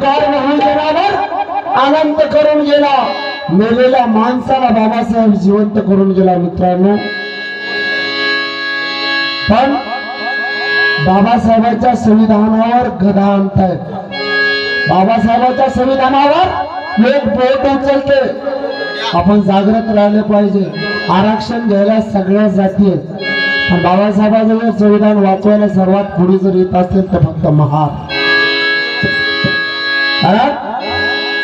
धिक्कार बहुजनावर अनंत करून गेला. मेलेल्या माणसाला बाबासाहेब जिवंत करून गेला मित्रांनो. पण बाबासाहेबांच्या संविधानावर गदा आणतायत. बाबासाहेबांच्या संविधानावर लोक बोट उचलते. आपण जागृत राहिले पाहिजे. आरक्षण घ्यायला सगळ्या जाती आहेत. पण बाबासाहेबांचं संविधान वाचवायला सर्वात पुढे जर येत असेल तर फक्त महार.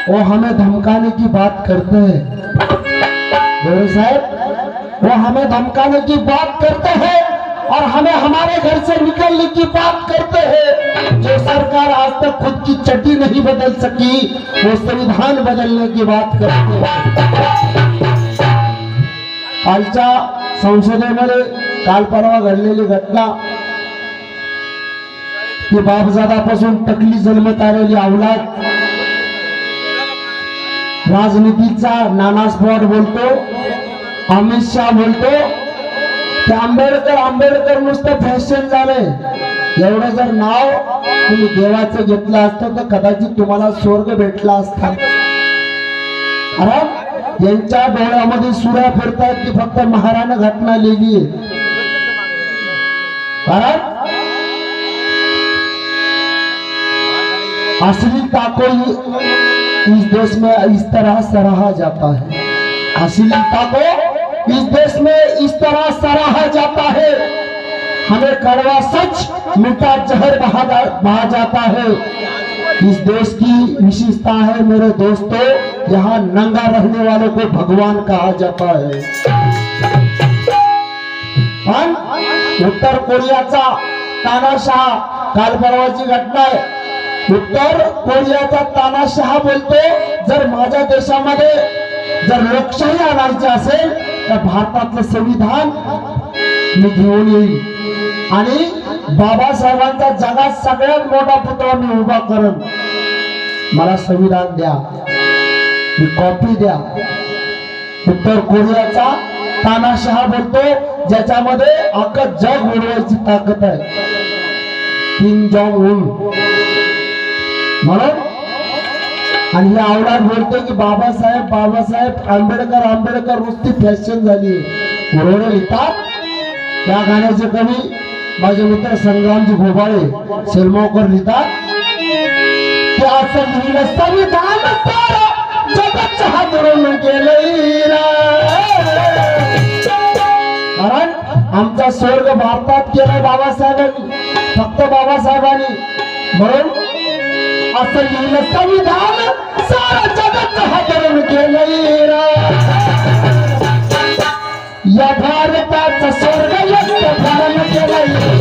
वो हमें धमकाने की बात करते हैं। गोरे साहब, वो हमें धमकाने की बात करते हैं और हमें हमारे घर से निकलने की बात करते हैं। जो सरकार आज तक खुद की चड्डी नहीं बदल सकी, वो संविधान बदलने की बात करते हैं। कालच्या संसदेमध्ये काल परवा घडलेली घटना की बापजादापासून टकली जन्मत आलेली अवलाद राजनीतीचा नाना स्पॉट बोलतो अमित शहा बोलतो ते आंबेडकर आंबेडकर नुसतं फॅशन झालंय. एवढं जर नाव तुम्ही देवाचं घेतलं असतं तर कदाचित तुम्हाला स्वर्ग भेटला असता. अरे यांच्या डोळ्यामध्ये सुऱ्या फिरतात ती फक्त महारानं घटना लिहिली आहे. कारण अश्लीलता को इस देश में इस तरह सराहा जाता है। अश्लीलता को इस देश में इस तरह सराहा जाता है। हमें कड़वा सच मीठा जहर बहा जाता है। इस देश की विशेषता है मेरे दोस्तों यहाँ नंगा रहने वालों को भगवान कहा जाता है। पण उत्तर कोरियाचा तानाशहा काल परवाची घटना आहे उत्तर कोरियाचा तानाशहा बोलतो जर माझ्या देशामध्ये जर लोकशाही आणायची असेल तर भारतातलं संविधान मी घेऊन येईल आणि बाबासाहेबांचा जगात सगळ्यात मोठा पुतळा मी उभा करेन. मला संविधान द्या. मी कॉपी द्या. उत्तर कोरियाचा तानाशहा बोलतो ज्याच्यामध्ये अख्खं जग उडवायची ताकद आहे. Kim Jong Un. म्हणून आणि हे आवडात बोलतो की बाबासाहेब बाबासाहेब आंबेडकर आंबेडकर नुसती फॅशन झाली. उरवणे लिहितात. त्या गाण्याचे कवी माझे मित्र संग्रामजी घोबाळे सेलमावकर लिहितात. ते असं लिहिलं संविधान जगत हातरून कारण आमचा स्वर्ग भारतात केला बाबासाहेबांनी. फक्त बाबासाहेबांनी. म्हणून असं लिहिलं संविधान सारं जगत हजरून गेलं या भारताचं स्वर्ग केलं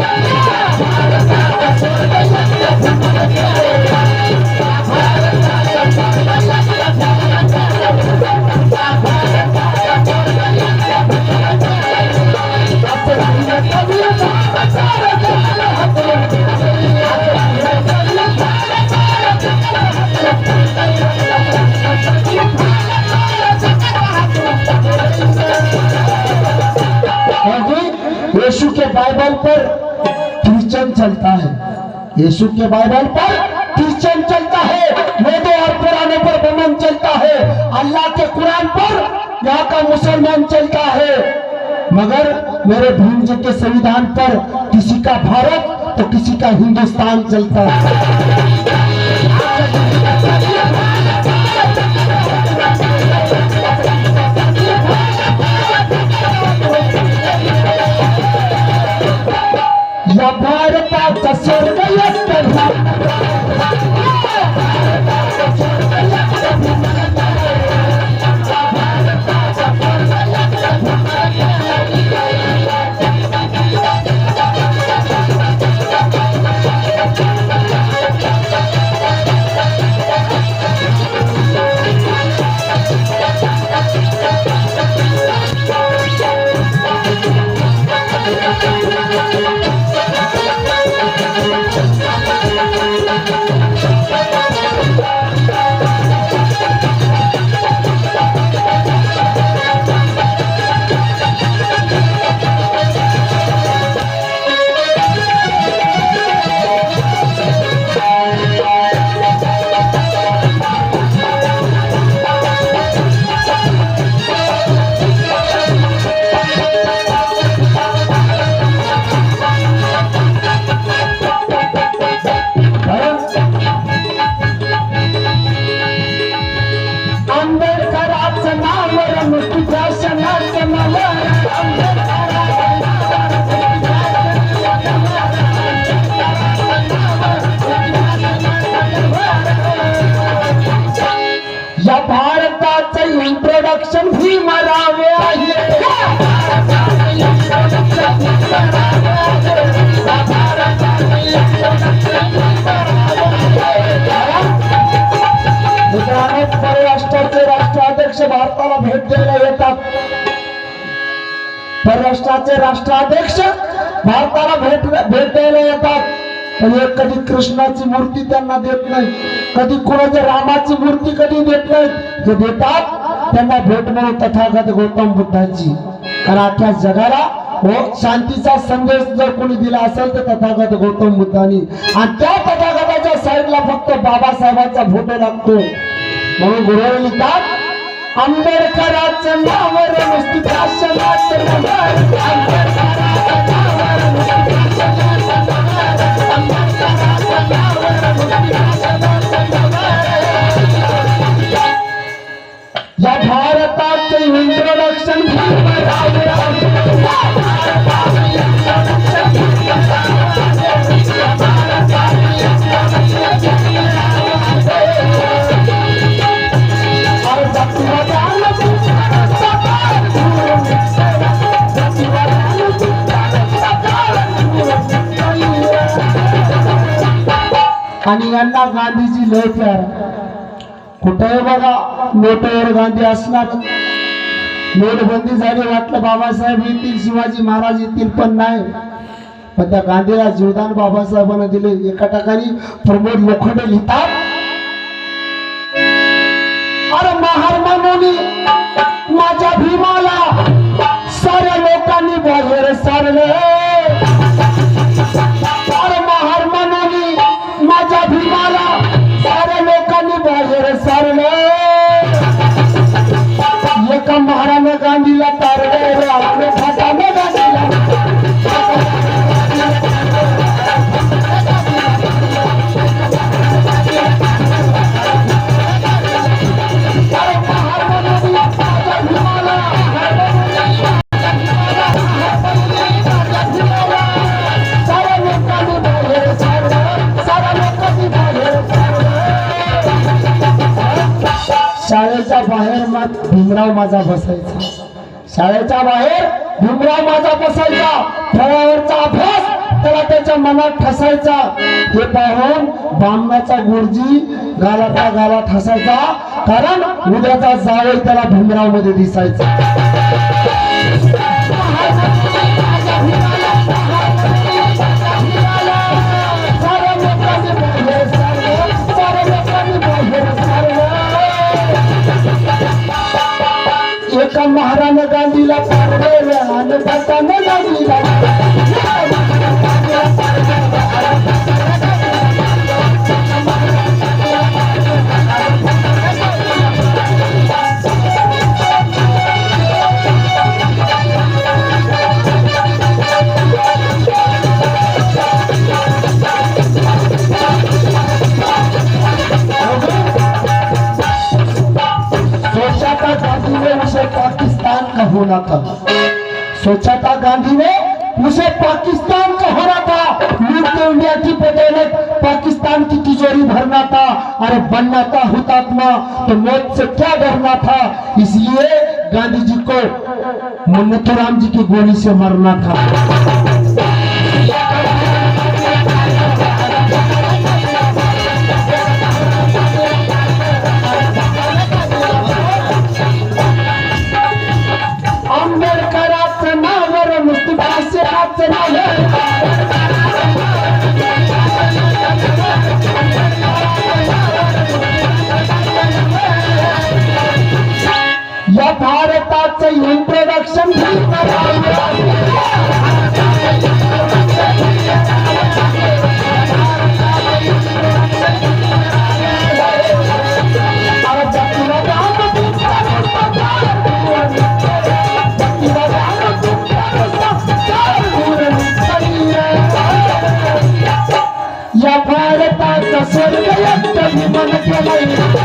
अभी यीशु के बाइबल पर क्रिश्चियन चलता है। यीशु के बाइबल पर क्रिश्चियन चलता है। वेदों और पुरानों पर बमन चलता है। अल्लाह के कुरान पर यहाँ का मुसलमान चलता है। मगर मेरे भीम जी के संविधान पर किसी का भारत तो किसी का हिंदुस्तान चलता है। भारताचा स्वर्ग परराष्ट्राचे राष्ट्राध्यक्ष भारताला भेट द्यायला येतात. परराष्ट्राचे राष्ट्राध्यक्ष भारताला भेट भेट द्यायला येतात. म्हणजे कधी कृष्णाची मूर्ती त्यांना देत नाही कधी कुणाच्या रामाची मूर्ती कधी देत नाही जे देतात त्यांना भेट म्हणून तथागत गौतम बुद्धांची. कारण अख्ख्या जगाला हो शांतीचा संदेश जर कोणी दिला असेल तर तथागत गौतम बुद्धांनी आणि त्या तथागताच्या साईडला फक्त बाबासाहेबांचा फोटो लागतो म्हणून गुरुवारी लिहितात आंबेडकराचं नावर नुसती भाषणाचं नगर. आंबेडकराचं नावर नुसती भाषणाचं नगर. आंबेडकराचं नावर नुसती भाषणाचं आणि यांना गांधीजी लय प्यार. कुठे बघा नोटवर गांधी असणार. नोटबंदी झाली वाटलं बाबासाहेब येतील शिवाजी महाराज येतील पण नाही. पण त्या गांधीला जीवदान बाबासाहेबांना दिले. एका ठिकाणी प्रमोद लोखंडे लिहितात शाळेच्या बाहेर मात भीमराव माझा बसायचा. शाळेच्या बाहेर भीमराव माझा बसायचा. फळावरचा अभ्यास त्याला त्याच्या मनात ठसायचा. हे पाहून बामणाचा गुरुजी गालाचा गाला ठसायचा कारण उद्याचा जावळ त्याला भीमरावमध्ये दिसायचा. महाराणा गांधीला पाडले आणि गांधीला. बनना था हुतात्मा तो मौत से क्या डरना था? इसलिए गांधी जी को मन्नतराम जी की गोली से मरना था। भारताचं स्वर्ग एकटं विमान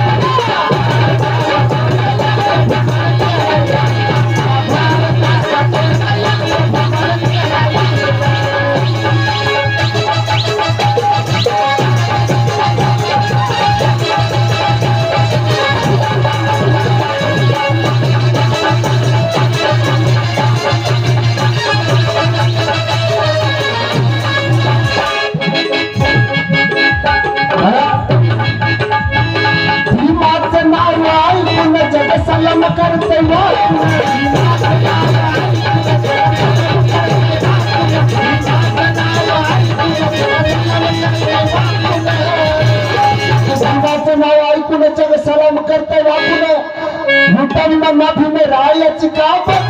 नाव सलाम करते वाकून मुठांना माफी मी राहायची का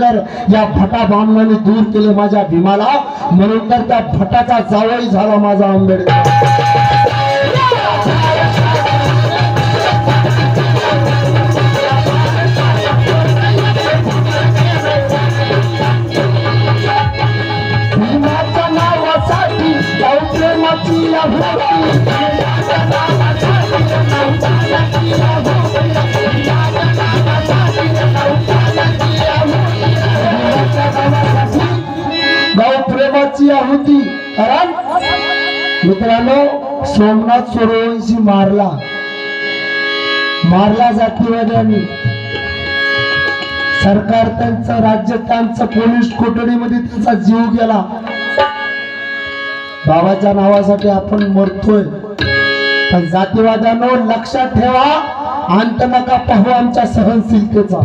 माझा आंबेडकर या भटा बामणाने दूर केले माझ्या भीमाला. म्हणून तर त्या भटाचा जावई झाला माझा आंबेडकर. भीमाच्या नावासाठी गाव प्रेमाची आहुती गाव होती कारण मित्रांनो सोमनाथ सूर्यवंशी मारला. मारला जातीवाद्यांनी. सरकार त्यांचं राज्य त्यांचं पोलीस कोठडीमध्ये त्याचा जीव गेला. बाबाच्या नावासाठी आपण मरतोय. पण जातीवाद्यानो लक्षात ठेवा. अंत नका पाहू आमच्या सहनशीलतेचा.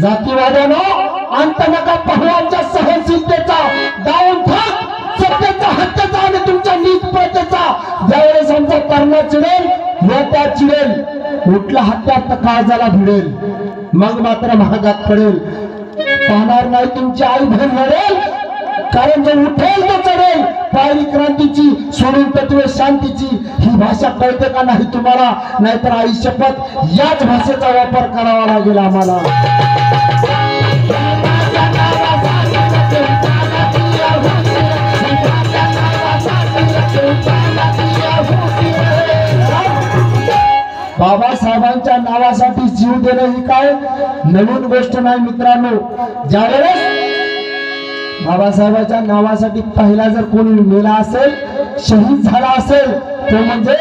जातीवाद्यानो अंत नका पाहू सहनशीलतेचा जाऊन थांब सत्तेचा हक्काचा आणि तुमच्या नीत ज्यावेळेस आमचा कर्ण चिडेल नेत्या चिडेल कुठला हत्या तर काळजाला भिडेल. मग मात्र महागात पडेल. पाहणार नाही तुमची आई बहीण लढेल कारण जो उठेल तो चढेल. पायरी क्रांतीची सोडून तत्वे शांतीची ही भाषा कळते का नाही तुम्हाला? नाहीतर आई शपथ याच भाषेचा वापर करावा लागेल आम्हाला. म्हणजे देणं ही काय? नवीन गोष्ट नाही मित्रांनो. ज्यावेळेस बाबासाहेबांच्या नावासाठी पहिला जर कोणी मेला असेल शहीद झाला असेल तो म्हणजे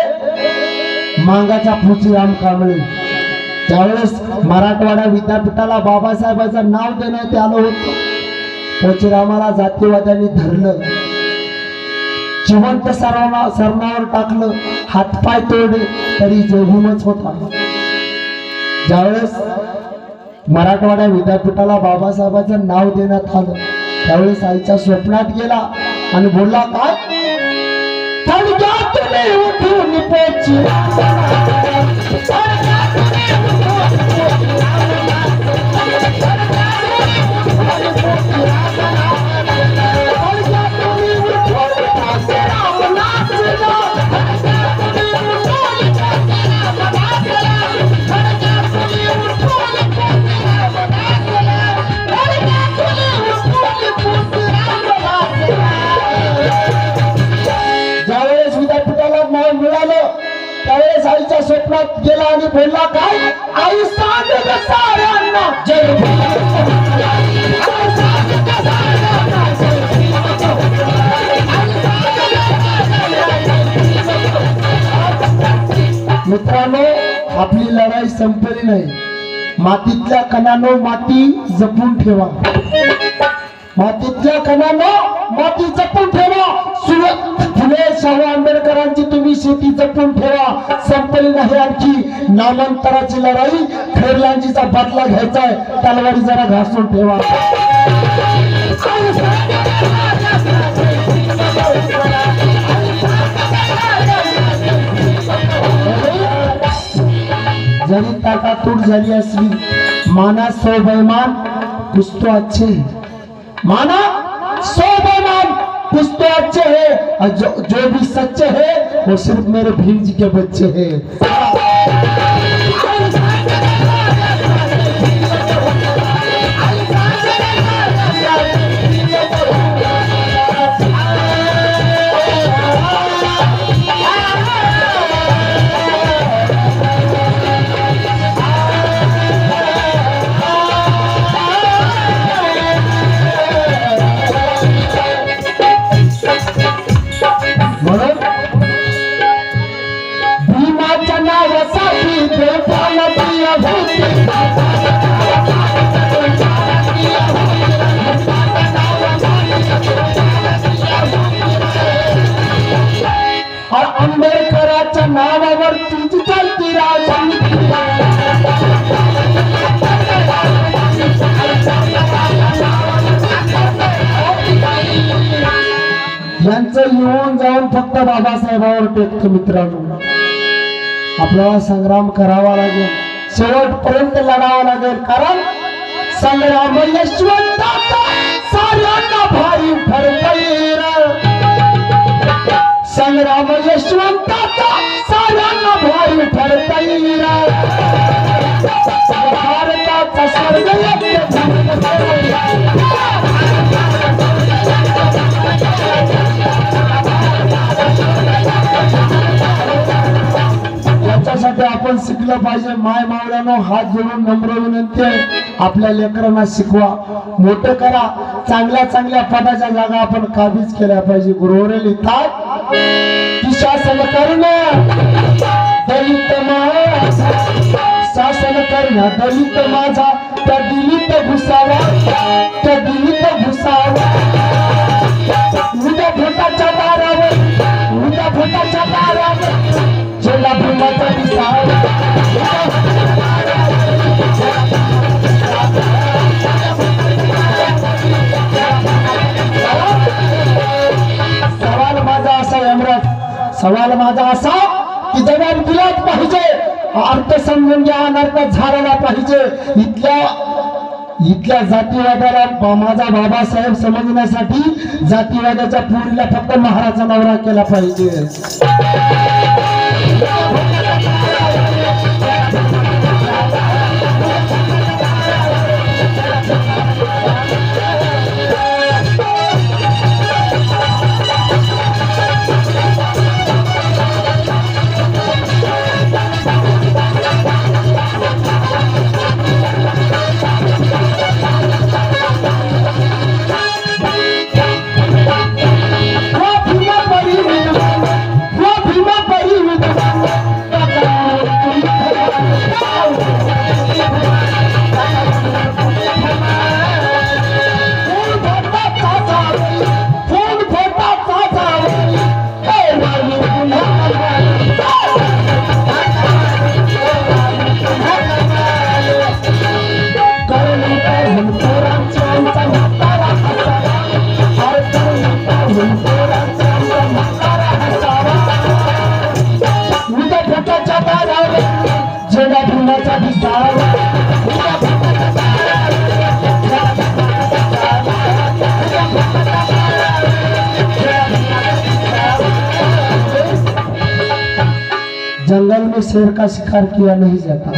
मांगाचा पुचीराम कांबळे त्यावेळेस मराठवाडा विद्यापीठाला बाबासाहेबांचं नाव देण्यात आलं होतं. पोचीरामाला जातीवाद्यांनी धरलं. जिवंत सर्वांना सरणावर टाकलं. हातपाय तोडले. तरी जोगुमच होता. ज्यावेळेस मराठवाडा विद्यापीठाला बाबासाहेबांचं नाव देण्यात आलं त्यावेळेस आईच्या स्वप्नात गेला आणि बोलला काय? उठून आणि बोलला काय? आई सांग ग साऱ्यांना जय मित्रांनो आपली लढाई संपली नाही. मातीतल्या कणानो माती जपून ठेवा. मातीतल्या कणानो माती जपून ठेवा. सुरत फुले शाहू आंबेडकरांची तुम्ही शेती जपून ठेवा. संपली नाही आणखी. नामांतराची लढाई खैरलांजीचा बदला घ्यायचाय तलवारी जरा घासून ठेवा. जरी ताटातूट झाली असली माना सौबैमान हो कुछ तो अच्छे माना सौ बेमान कुछ तो अच्छे हैं और जो जो भी सच्चे हैं वो सिर्फ मेरे भीम जी के बच्चे हैं। आंबेडकराच्या नावावर तुझी चालती यांचं येऊन जाऊन फक्त बाबासाहेबावर टेकतं मित्रांनो. आपल्याला संग्राम करावा लागेल. शेवटपर्यंत लढावं लागेल. कारण संग्राम यशवंताचा साऱ्यांना भारी ठरतैर संग्राम यशवंताचा साऱ्यांना भारी ठरतैर आपण शिकलं पाहिजे. माय मावल्यानं हात जोडून नम्र विनंती आहे. आपल्या लेकरांना शिकवा. मोठं करा. चांगल्या चांगल्या पदाच्या जागा आपण काबीज केल्या पाहिजे. गुरुवरे लिहितात शासन करण. दलित मा- शासन करण. दलित माझा. त्या दिलीत घुसावा. त्या दिलीत घुसावा. सवाल माझा असा यमराज. सवाल माझा असा की जबाब दिलाच पाहिजे अर्थ समजून घ्या अनर्थ झालेला पाहिजे. इथल्या इथल्या जातीवादाला माझा बाबासाहेब समजण्यासाठी जातीवादाच्या पोरीला फक्त महाराजा नवरा केला पाहिजे. वा जंगल में शेर का शिकार किया नहीं जाता।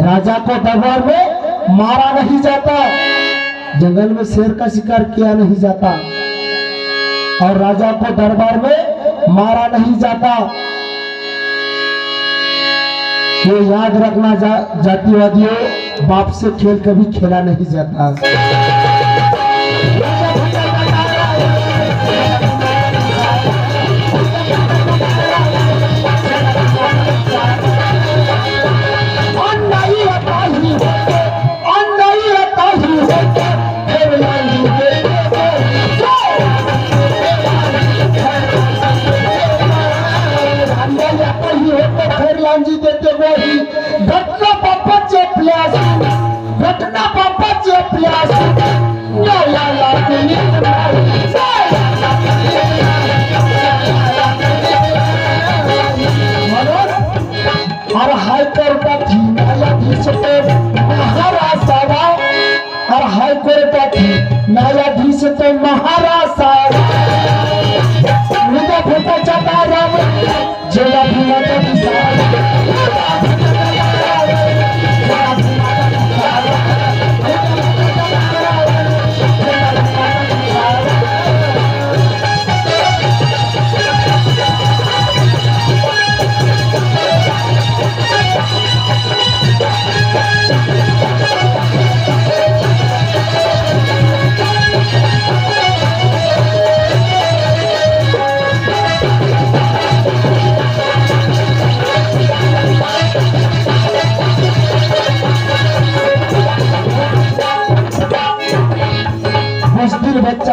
राजा को दरबार में मारा नहीं जाता। जंगल में शेर का शिकार किया नहीं जाता। और राजा को दरबार में मारा नहीं जाता। ये याद रखना जा, जातिवादियों बाप से खेल कभी खेला नहीं जाता। জেলা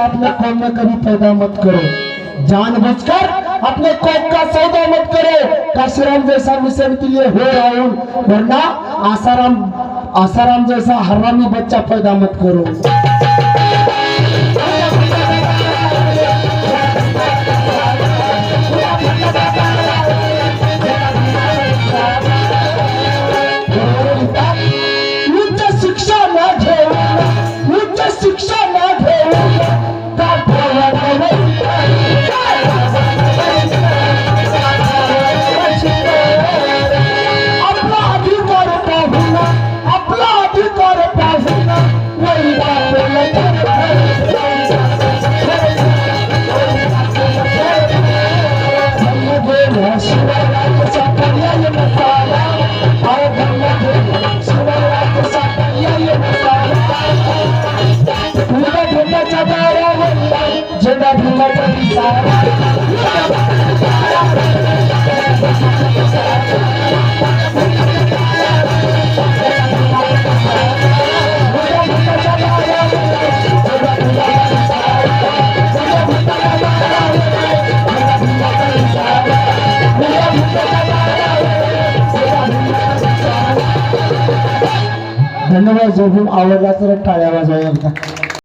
अपने कौम में कभी पैदा मत करो। जान बचकर अपने कौम का सौदा मत करो। काशीराम जैसा मिशन के लिए हो रहा हूँ, वरना आसाराम आसाराम जैसा हरामी बच्चा पैदा मत करो। धन्यवाद जो आवडला तर टाळ्या वाजवा एकदा